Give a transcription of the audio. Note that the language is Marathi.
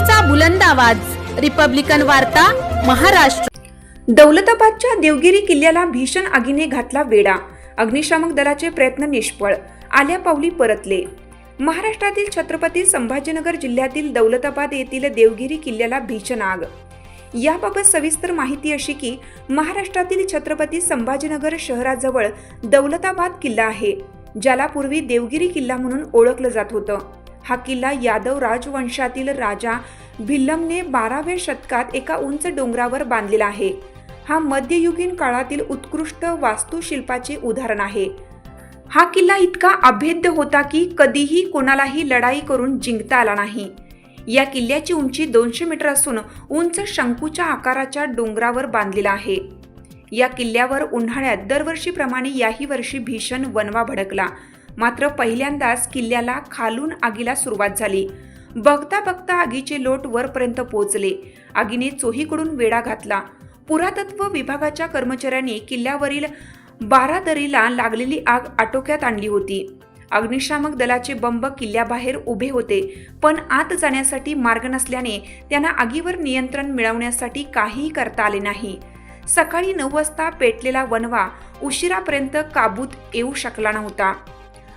लोकशाहीचा बुलंद आवाज. रिपब्लिकन वार्ता महाराष्ट्र. दौलताबादच्या देवगिरी किल्ल्याला भीषण आगीने घातला वेढा. अग्निशामक दलाचे प्रयत्न निष्फळ. आल्या पावली परतले. महाराष्ट्रातील छत्रपती संभाजीनगर जिल्ह्यातील दौलताबाद येथील देवगिरी किल्ल्याला भीषण आग. याबाबत सविस्तर माहिती अशी की महाराष्ट्रातील छत्रपती संभाजीनगर शहराजवळ दौलताबाद किल्ला आहे ज्याला पूर्वी देवगिरी किल्ला म्हणून ओळखलं जात होतं. हा किल्ला यादव राजवंशातील राजा भिल्लमने बाराव्या शतकात एका उंच डोंगरावर बांधलेला आहे. हा मध्ययुगीन काळातील उत्कृष्ट वास्तुशिल्पाचे उदाहरण आहे. हा किल्ला इतका अभेद्य होता की कधीही कोणालाही लढाई करून जिंकता आला नाही. या किल्ल्याची उंची दोनशे मीटर असून उंच शंकूच्या आकाराच्या डोंगरावर बांधलेला आहे. या किल्ल्यावर उन्हाळ्यात दरवर्षीप्रमाणे याही वर्षी भीषण वनवा भडकला. मात्र पहिल्यांदाच किल्ल्याला खालून आगीला सुरुवात झाली. बघता बघता आगीचे लोट वरपर्यंत पोहोचले. आगीने चोहीकडून वेढा घातला. पुरातत्व विभागाच्या कर्मचाऱ्यांनी किल्ल्यावरील बारादरीला लागलेली आग आटोक्यात आणली होती. अग्निशामक दलाचे बंब किल्ल्याबाहेर उभे होते पण आत जाण्यासाठी मार्ग नसल्याने त्यांना आगीवर नियंत्रण मिळवण्यासाठी काहीही करता आले नाही. सकाळी नऊ वाजता पेटलेला वनवा उशिरापर्यंत काबूत येऊ शकला नव्हता.